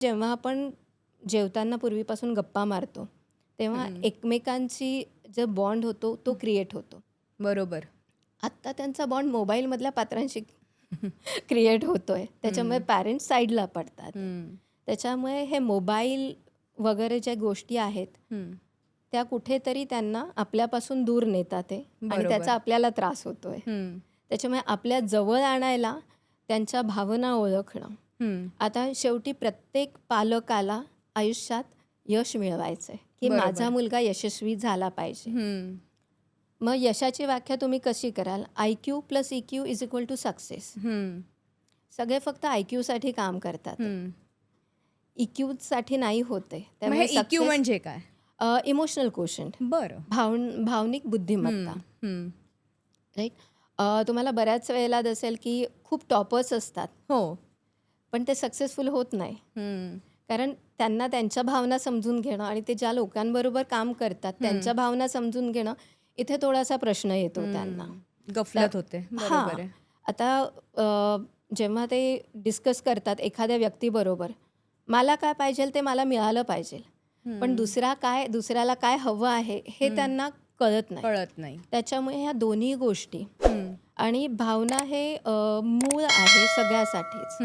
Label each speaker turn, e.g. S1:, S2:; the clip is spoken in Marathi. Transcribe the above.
S1: जेव्हा आपण जेवताना पूर्वीपासून गप्पा मारतो तेव्हा
S2: हम्म.
S1: एकमेकांची जो बॉन्ड होतो तो क्रिएट होतो
S2: बरोबर
S1: आत्ता त्यांचा बॉन्ड मोबाईलमधल्या पात्रांशी क्रिएट होतोय त्याच्यामुळे. पॅरेंट्स साईडला पडतात. त्याच्यामुळे हे मोबाईल वगैरे ज्या गोष्टी आहेत. त्या कुठेतरी त्यांना आपल्यापासून दूर नेतात आहे आणि. त्याचा आपल्याला त्रास होतोय. त्याच्यामुळे आपल्या जवळ आणायला त्यांच्या भावना ओळखणं आता शेवटी प्रत्येक पालकाला आयुष्यात यश मिळवायचं आहे की
S2: बरोबर.
S1: माझा मुलगा यशस्वी झाला पाहिजे. मग यशाची व्याख्या तुम्ही कशी कराल? I Q plus E Q is equal to success
S2: hmm.
S1: सगळे फक्त आय क्यूसाठी काम करतात.
S2: हम्म.
S1: ई क्यूसाठी नाही होते.
S2: मग हे EQ म्हणजे काय?
S1: इमोशनल क्वेश्चन
S2: बरं.
S1: भावन भावनिक बुद्धिमत्ता. राईट तुम्हाला बऱ्याच वेळेला दिसेल की खूप टॉपर्स असतात.
S2: हो.
S1: पण ते सक्सेसफुल होत नाही. कारण त्यांना त्यांच्या भावना समजून घेणं आणि ते ज्या लोकांबरोबर काम करतात त्यांच्या भावना समजून घेणं इथे थोडासा प्रश्न येतो त्यांना.
S2: गफलत होते
S1: हां
S2: बरोबर
S1: आता जेव्हा ते डिस्कस करतात एखाद्या व्यक्तीबरोबर मला काय पाहिजे ते मला मिळालं पाहिजे पण. दुसरा काय दुसऱ्याला काय हवं आहे हे. त्यांना कळत नाही
S2: कळत नाही
S1: त्याच्यामुळे ह्या दोन्ही गोष्टी. आणि भावना हे मूळ आहे सगळ्यासाठीच.